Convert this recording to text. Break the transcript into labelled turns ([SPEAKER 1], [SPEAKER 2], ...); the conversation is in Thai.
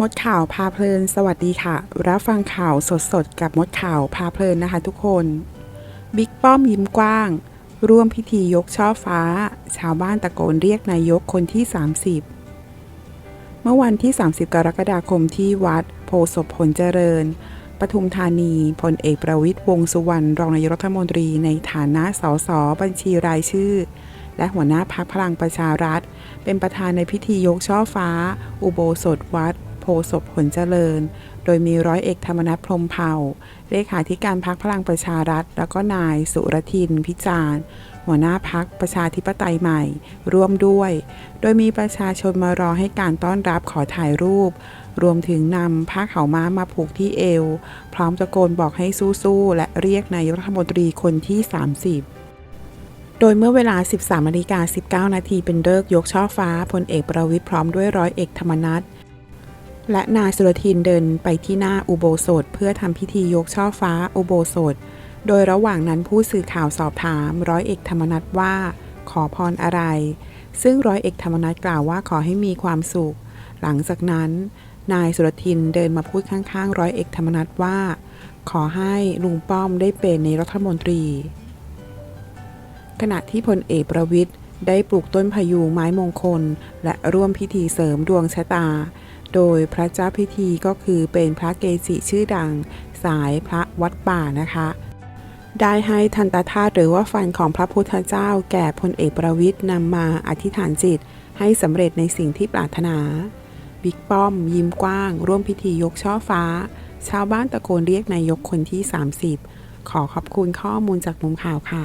[SPEAKER 1] มดข่าวพาเพลิน สวัสดีค่ะ รับฟังข่าวสดๆ กับมดข่าวพาเพลินนะคะทุกคน บิ๊กป้อมยิ้มกว้าง ร่วมพิธียกช่อฟ้า ชาวบ้านตะโกนเรียกนายกคนที่ 30 เมื่อวันที่ 30 กรกฎาคมที่วัด โพศพผลเจริญ ปทุมธานีพลเอกประวิตยวงสุวรรณรองนายกรัฐมนตรีในฐานะสสบัญชีรายชื่อและหัวหน้าพักพลังประชารัฐ เป็นประธานในพิธียกช่อฟ้า อุโบสถวัด โพศพผลเจริญ โดยมีร้อยเอกธรรมนัฐพรมเผ่า เลขาธิการพักพลังประชารัฐ แล้วก็นายสุรทิน พิจารณ์หัวหน้าพักประชาธิปไตยใหม่ ร่วมด้วย โดยมีประชาชนมารอให้การต้อนรับขอถ่ายรูป รวมถึงนำผ้าขาวม้ามาผูกที่เอว พร้อมตะโกนบอกให้สู้ๆ และเรียกนายกรัฐมนตรีคนที่ 30โดยเมื่อเวลา 13นาฬิกา19 นาทีเป็นเลิกยกช่อฟ้าพลเอกประวิตยพร้อมด้วยร้อยเอกธรรมนัฐ และนายสุรทินเดินไปที่หน้าอุโบสถ เพื่อทำพิธียกช่อฟ้าอุโบสถ โดยระหว่างนั้นผู้สื่อข่าวสอบถาม ร้อยเอกธรรมนัฐว่า ขอพรอะไร ซึ่งร้อยเอกธรรมนัฐกล่าวว่าขอให้มีความสุข หลังจากนั้น นายสุรทินเดินมาพูดข้างๆ ร้อยเอกธรรมนัฐว่า ขอให้ลุงป้อมได้เป็นในรัฐมนตรี ขณะที่พลเอกประวิตยได้ปลูกต้นพายุงไม้มงคล และร่วมพิธีเสริมดวงชะตา โดยพระเจ้าพิธีก็คือเป็นพระเกจิชื่อดัง สายพระวัดป่านะคะ ได้ให้ทันตธาตุหรือว่าฟันของพระพุทธเจ้าแก่พลเอกประวิตยนำมาอธิษฐานจิต ให้สำเร็จในสิ่งที่ปรารถนาบิ๊กป้อม ยิ้มกว้าง ร่วมพิธียกช่อฟ้า ชาวบ้านตะโกนเรียกนายกคนที่ 30 ขอขอบคุณข้อมูลจากมุมข่าวค่ะ